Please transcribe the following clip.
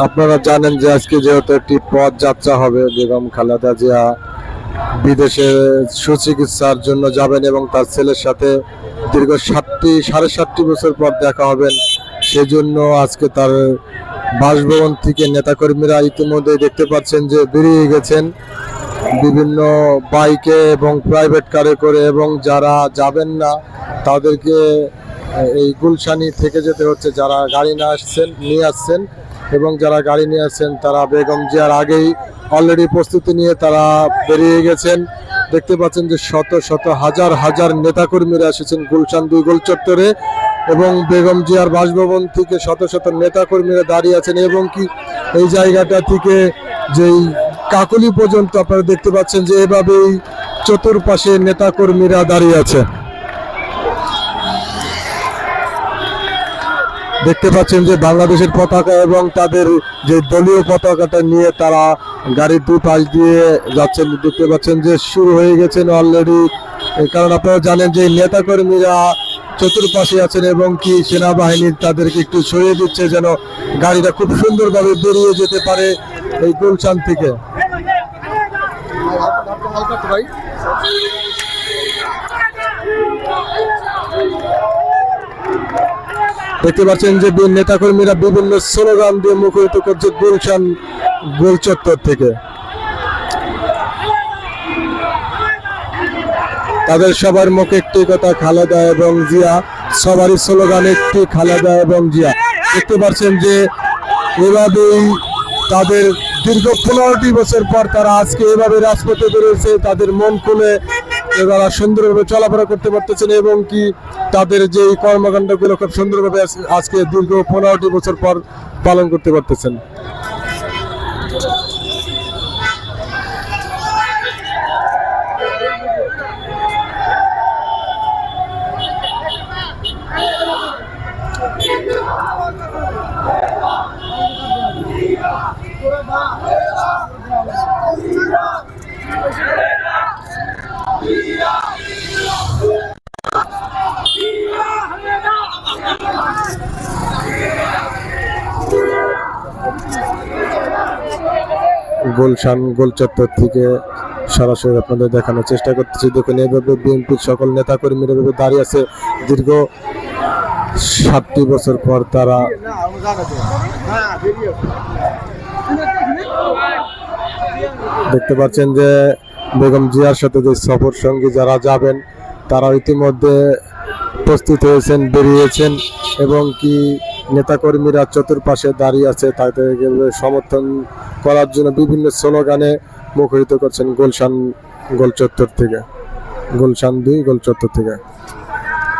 আপনারা জানেন যে আজকে যেহেতু একটি পথ যাত্রা হবে, বেগম খালেদা জিয়া বিদেশে সুচিকিৎসার জন্য যাবেন এবং তার ছেলের সাথে দীর্ঘ সাতটি, সাড়ে সাতটি বছর পর দেখা হবেন, সেজন্য আজকে তার বাসভবন থেকে নেতাকর্মীরা ইতিমধ্যে দেখতে পাচ্ছেন যে বেরিয়ে গেছেন। বিভিন্ন বাইকে এবং প্রাইভেট কারে করে এবং যারা যাবেন না, তাদেরকে এই গুলশানি থেকে যেতে হচ্ছে, যারা গাড়ি না আসছেন, নিয়ে আসছেন। এবং যারা গাড়ি নিয়ে আসছেন, তারা বেগম জিয়ার আগেই অলরেডি প্রস্তুতি নিয়ে তারা বেরিয়ে গেছেন। দেখতে পাচ্ছেন যে শত শত হাজার হাজার নেতাকর্মীরা এসেছেন গুলশান দুই গোল চত্বরে এবং বেগম জিয়ার বাসভবন থেকে শত শত নেতাকর্মীরা দাঁড়িয়ে আছেন এবং কি এই জায়গাটা থেকে যেই কাকলি পর্যন্ত আপনারা দেখতে পাচ্ছেন যে এভাবেই চতুর্পাশে নেতাকর্মীরা দাঁড়িয়ে আছে। দেখতে পাচ্ছেন যে বাংলাদেশের পতাকা এবং তাদের যে দলীয় পতাকাটা নিয়ে তারা গাড়ির দুই পাশ দিয়ে যাচ্ছেন। দেখতে পাচ্ছেন যে শুরু হয়ে গেছেন অলরেডি কারণ আপনারা জানেন যে নেতাকর্মীরা চতুর্পাশে আছেন এবং কি সেনাবাহিনীর তাদেরকে একটু সরিয়ে দিচ্ছে যেন গাড়িটা খুব সুন্দরভাবে বেরিয়ে যেতে পারে এই গুলশান থেকে। দেখতে পাচ্ছেন যে নেতাকর্মীরা বিভিন্ন স্লোগান দিয়ে মুখরিত করছে গুলশান, গোল চত্বর থেকে। তাদের সবার মুখে একটি কথা, খালেদা এবং জিয়া, সবারই স্লোগান একটি, খালেদা এবং জিয়া। দেখতে পাচ্ছেন যে এভাবেই তাদের দীর্ঘ পনেরোটি বছর পর তারা আজকে এভাবে রাজপথে বেরিয়েছে, তাদের মন খুলে তারা সুন্দরভাবে চলাফেরা করতে পারতেছেন এবং কি তাদের যে কর্মকাণ্ডগুলো খুব সুন্দরভাবে আজ- আজকে দীর্ঘ পনেরোটি বছর পর পালন করতে পারতেছেন। গুলশান গোল চত্বর থেকে সরাসরি আপনাদের দেখানোর চেষ্টা করতেছি। দেখুন, এভাবে বিএনপির সকল নেতাকর্মীরা এভাবে দাঁড়িয়ে আছে। দীর্ঘ সাতটি বছর পর তারা দেখতে পাচ্ছেন যে বেগম জিয়ার সাথে যে সফর সঙ্গী যারা যাবেন তারা ইতিমধ্যে প্রস্তুত হয়েছেন, বেরিয়েছেন এবং কি নেতাকর্মীরা চতুর্পাশে দাঁড়িয়ে আছে তাদেরকে সমর্থন করার জন্য বিভিন্ন স্লোগানে মুখরিত করছেন গুলশান গোল চত্বর থেকে। গুলশান দুই গোল চত্বর থেকে।